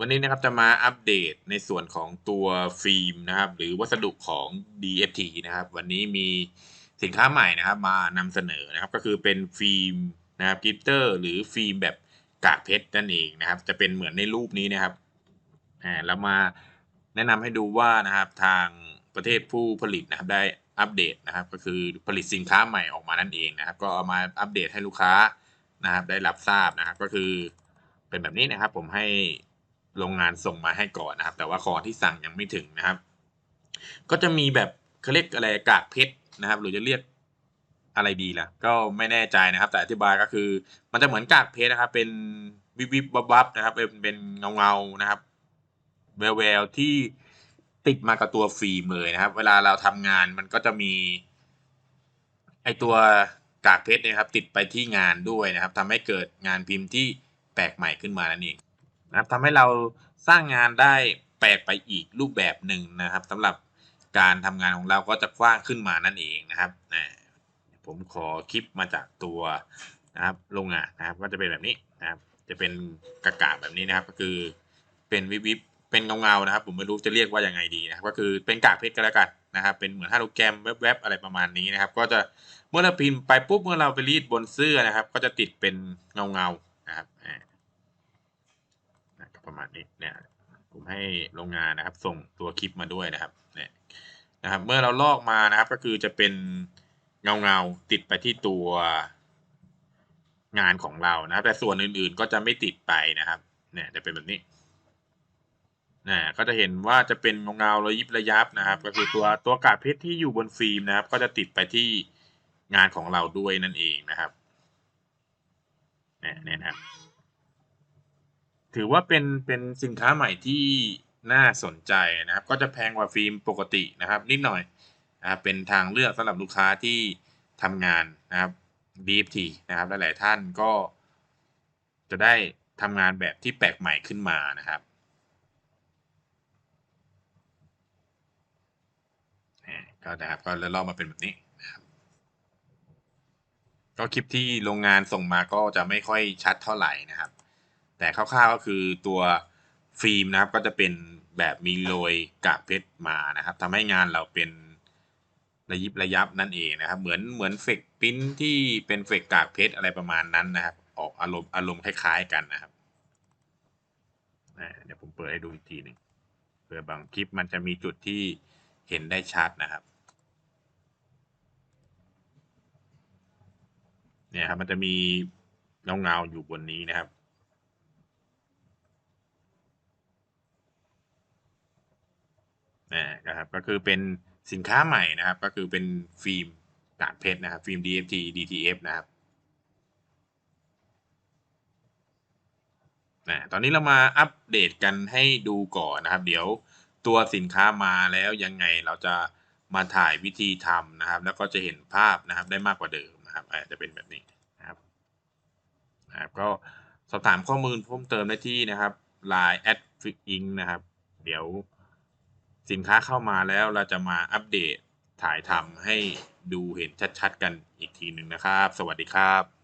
วันนี้นะครับจะมาอัปเดตในส่วนของตัวฟิล์มนะครับ หรือวัสดุของ DFT นะครับ วันนี้มีสินค้าใหม่นะครับมานำเสนอนะครับ ก็คือเป็นฟิล์มนะครับกิตเตอร์หรือฟิล์มแบบกากเพชรนั่นเองนะครับ จะเป็นเหมือนในรูปนี้นะครับอ่าเรามาแนะนำให้ดูว่านะครับทางประเทศผู้ผลิตนะครับได้อัปเดตนะครับ ก็คือผลิตสินค้าใหม่ออกมานั่นเองนะครับ ก็เอามาอัปเดตให้ลูกค้านะครับ ได้รับทราบนะครับ ก็คือเป็นแบบนี้นะครับ ผมให้ โรงงานส่งมาให้ก่อนนะครับ แต่ว่าของที่สั่งยังไม่ถึงนะครับ ก็จะมีแบบเขาเรียกอะไรกากเพชรนะครับ หรือจะเรียกอะไรดีล่ะ ก็ไม่แน่ใจนะครับ แต่อธิบายก็คือ มันจะเหมือนกากเพชรนะครับ เป็นวิบวิบวับวับนะครับ เป็นเป็นเงาเงานะครับ แววแววที่ติดมากับตัวฟิล์มเลยนะครับ เวลาเราทำงานมันก็จะมี ไอตัวกากเพชรนะครับ ติดไปที่งานด้วยนะครับทำให้เกิดงานพิมพ์ที่แปลกใหม่ขึ้นมานั่นเอง นะครับทำให้เราสร้างงานได้แปลกไปอีกรูปแบบหนึ่งนะครับสำหรับการทำงานของเราก็จะกว้างขึ้นมานั่นเองนะครับนะผมขอคลิปมาจากตัวนะครับโรงงานนะครับก็จะเป็นแบบนี้นะครับ จะเป็นกากาแบบนี้นะครับ ก็คือเป็นวิบวิบเป็นเงาเงานะครับ ผมไม่รู้จะเรียกว่ายังไงดีนะครับ ก็คือเป็นกากเพชรก็แล้วกันนะครับ เป็นเหมือนฮาโลแกรมแวบๆอะไรประมาณนี้นะครับ ก็จะเมื่อเราพิมพ์ไปปุ๊บเมื่อเราไปรีดบนเสื้อนะครับ ก็จะติดเป็นเงาเงานะครับ ประมาณนี้เนี่ยผมให้โรงงานนะครับ ส่งตัวคลิปมาด้วยนะครับเนี่ยนะครับ เมื่อเราลอกมานะครับ ก็คือจะเป็นเงาเงาติดไปที่ตัวงานของเรานะครับ แต่ส่วนอื่นๆก็จะไม่ติดไปนะครับ เนี่ยจะเป็นแบบนี้นะก็จะเห็นว่าจะเป็นเงาเงาระยิบระยับนะครับ ก็คือตัวตัวกากเพชรที่อยู่บนฟิล์มนะครับ ก็จะติดไปที่งานของเราด้วยนั่นเองนะครับเนี่ยนะครับ ถือว่าเป็นเป็นสินค้าใหม่ที่น่าสนใจนะครับ ก็จะแพงกว่าฟิล์มปกตินะครับ นิดหน่อยนะครับเป็นทางเลือกสำหรับลูกค้าที่ทำงานนะครับ DFT นะครับหลายๆท่านก็ จะได้ทำงานแบบที่แปลกใหม่ขึ้นมานะครับอ่ก็นะครับก็เลยลอกมาเป็นแบบนี้นะครับก็คลิปที่โรงงานส่งมาก็จะไม่ค่อยชัดเท่าไหร่นะครับ แต่คร่าวๆก็คือตัวฟิล์มนะครับก็จะเป็นแบบมีโรยกากเพชรมานะครับทำให้งานเราเป็นระยิบระยับนั่นเองนะครับ เหมือนเหมือนเฟกปิ้นที่เป็นเฟกกากเพชรอะไรประมาณนั้นนะครับ ออกอารมณ์อารมณ์คล้ายๆกันนะครับเดี๋ยวผมเปิดให้ดูอีกทีหนึ่งเผื่อบางคลิปมันจะมีจุดที่เห็นได้ชัดนะครับเนี่ยครับมันจะมีเงาเงาๆอยู่บนนี้นะครับ นะครับก็คือเป็นสินค้าใหม่นะครับ ก็คือเป็นฟิล์มกากเพชรนะครับ ฟิล์ม DFT DTF นะครับนะตอนนี้เรามาอัปเดตกันให้ดูก่อนนะครับ เดี๋ยวตัวสินค้ามาแล้วยังไงเราจะมาถ่ายวิธีทำนะครับ แล้วก็จะเห็นภาพนะครับได้มากกว่าเดิมนะครับอาจจะเป็นแบบนี้นะครับนะครับ ก็สอบถามข้อมูลเพิ่มเติมได้ที่นะครับ Line at f i n นะครับ เดี๋ยว สินค้าเข้ามาแล้วเราจะมาอัปเดตถ่ายทำให้ดูเห็นชัดๆ กันอีกทีหนึ่งนะครับ สวัสดีครับ